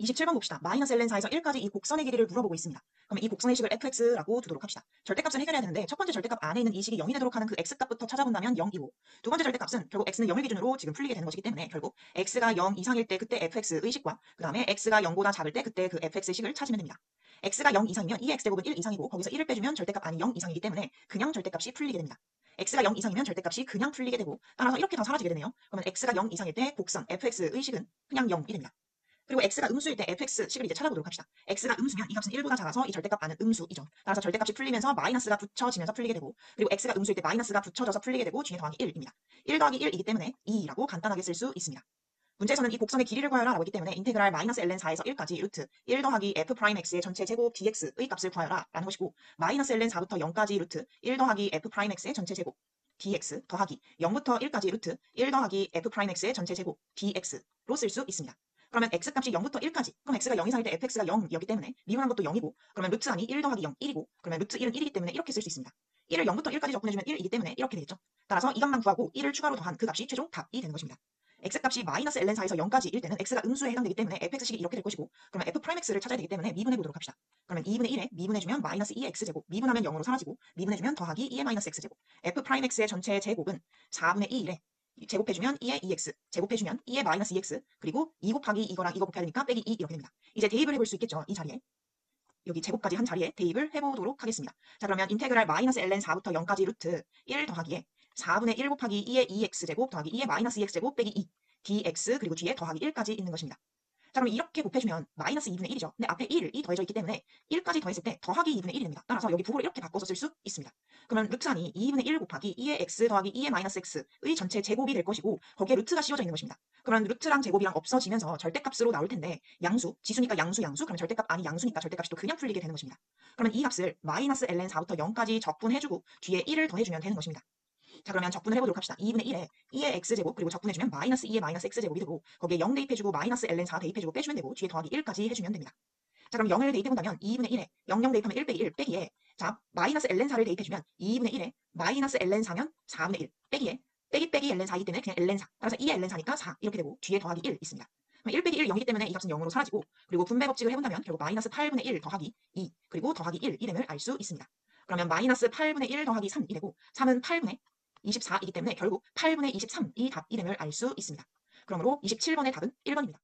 27번 봅시다. 마이너스 ln4에서 1까지 이 곡선의 길이를 물어보고 있습니다. 그러면 이 곡선의 식을 fx라고 두도록 합시다. 절대값을 해결해야 되는데 첫 번째 절대값 안에 있는 이 식이 0이 되도록 하는 그 x값부터 찾아본다면 0이고 두 번째 절대값은 결국 x는 0을 기준으로 지금 풀리게 되는 것이기 때문에 결국 x가 0 이상일 때 그때 fx의 식과 그 다음에 x가 0보다 작을 때 그때 그 fx의 식을 찾으면 됩니다. x가 0 이상이면 이 x제곱은 1 이상이고 거기서 1을 빼주면 절대값 안이 0 이상이기 때문에 그냥 절대값이 풀리게 됩니다. x가 0 이상이면 절대값이 그냥 풀리게 되고 따라서 이렇게 다 사라지게 되네요. 그러면 x가 0 이상일 때 곡선 fx의 식은 그냥 0이 됩니다. 그리고 x가 음수일 때 fx 식을 이제 찾아보도록 합시다. x가 음수면 이 값은 1보다 작아서 이 절대값 안은 음수이죠. 따라서 절대값이 풀리면서 마이너스가 붙여지면서 풀리게 되고 그리고 x가 음수일 때 마이너스가 붙여져서 풀리게 되고 뒤에 더하기 1입니다. 1 더하기 1이기 때문에 2라고 간단하게 쓸 수 있습니다. 문제에서는 이 곡선의 길이를 구하여라 라고 했기 때문에 인테그랄 마이너스 ln 4에서 1까지 루트 1 더하기 f 프라임 x의 전체 제곱 dx의 값을 구하여라 라는 것이고 마이너스 ln 4부터 0까지 루트 1 더하기 f 프라임 x의 전체 제곱 dx 더하기 0부터 1까지 루트 1 더하기 f 프라임 x의 전체 제곱 dx로 쓸 수 있습니다. 그러면 x값이 0부터 1까지. 그럼 x가 0 이상일 때 fx가 0이었기 때문에 미분한 것도 0이고 그러면 루트 안이 1 더하기 0, 1이고 그러면 루트 1은 1이기 때문에 이렇게 쓸 수 있습니다. 1을 0부터 1까지 적분해주면 1이기 때문에 이렇게 되겠죠. 따라서 이 값만 구하고 1을 추가로 더한 그 값이 최종 답이 되는 것입니다. x값이 마이너스 ln 4에서 0까지 일 때는 x가 음수에 해당되기 때문에 fx식이 이렇게 될 것이고 그러면 f 프라임 x를 찾아야 되기 때문에 미분해 보도록 합시다. 그러면 2분의 1에 미분해주면 마이너스 2x제곱 미분하면 0으로 사라지고 미분해주면 더하기 2의 마이너스 x제곱 f 프라임 x의 전체 제곱은 4분의 2에 제곱해주면 2의 2x, 제곱해주면 2의 마이너스 2x, 그리고 2 곱하기 이거랑 이거 곱해야 되니까 빼기 2 이렇게 됩니다. 이제 대입을 해볼 수 있겠죠, 이 자리에. 여기 제곱까지 한 자리에 대입을 해보도록 하겠습니다. 자 그러면 인테그랄 마이너스 ln 4부터 0까지 루트 1 더하기에 4분의 1 곱하기 2의 2x제곱 더하기 2의 마이너스 2x제곱 빼기 2 dx 그리고 뒤에 더하기 1까지 있는 것입니다. 자 그럼 이렇게 곱해주면 마이너스 2분의 1이죠. 근데 앞에 1 이 더해져 있기 때문에 1까지 더했을 때 더하기 2분의 1이 됩니다. 따라서 여기 부호를 이렇게 바꿔서 쓸 수 있습니다. 그러면 루트안이 2분의 1 곱하기 2의 x 더하기 2의 마이너스 x의 전체 제곱이 될 것이고 거기에 루트가 씌워져 있는 것입니다. 그러면 루트랑 제곱이랑 없어지면서 절대값으로 나올 텐데 양수, 지수니까 양수 양수 그러면 절대값 아니 양수니까 절대값이 또 그냥 풀리게 되는 것입니다. 그러면 이 값을 마이너스 ln 4부터 0까지 적분해주고 뒤에 1을 더해주면 되는 것입니다. 자 그러면 적분을 해보도록 합시다. 2분의 1에 2의 x제곱 그리고 적분해주면 마이너스 2의 마이너스 x제곱이 되고 거기에 0 대입해주고 마이너스 ln 4 대입해주고 빼주면 되고 뒤에 더하기 1까지 해주면 됩니다. 자 그럼 0을 대입해본다면 2분의 1에 0, 0 대입하면 1 빼기 1 빼기에 자 마이너스 ln 4를 대입해주면 2분의 1에 마이너스 ln 4면 4분의 1 빼기에 빼기 빼기 ln 4이기 때문에 그냥 ln 4 따라서 2의 ln 4니까 4 이렇게 되고 뒤에 더하기 1 있습니다. 1 빼기 1 0이기 때문에 이 값은 0으로 사라지고 그리고 분배 법칙을 해본다면 결국 마이너스 8분의 1 더하기 2 그리고 더하기 1 이됨을 알 수 있습니다. 그러면 마이너스 8분의 1 더하기 3이 되고 3은 8분의 24이기 때문에 결국 8분의 23이 답이 됨을 알 수 있습니다. 그러므로 27번의 답은 1번입니다.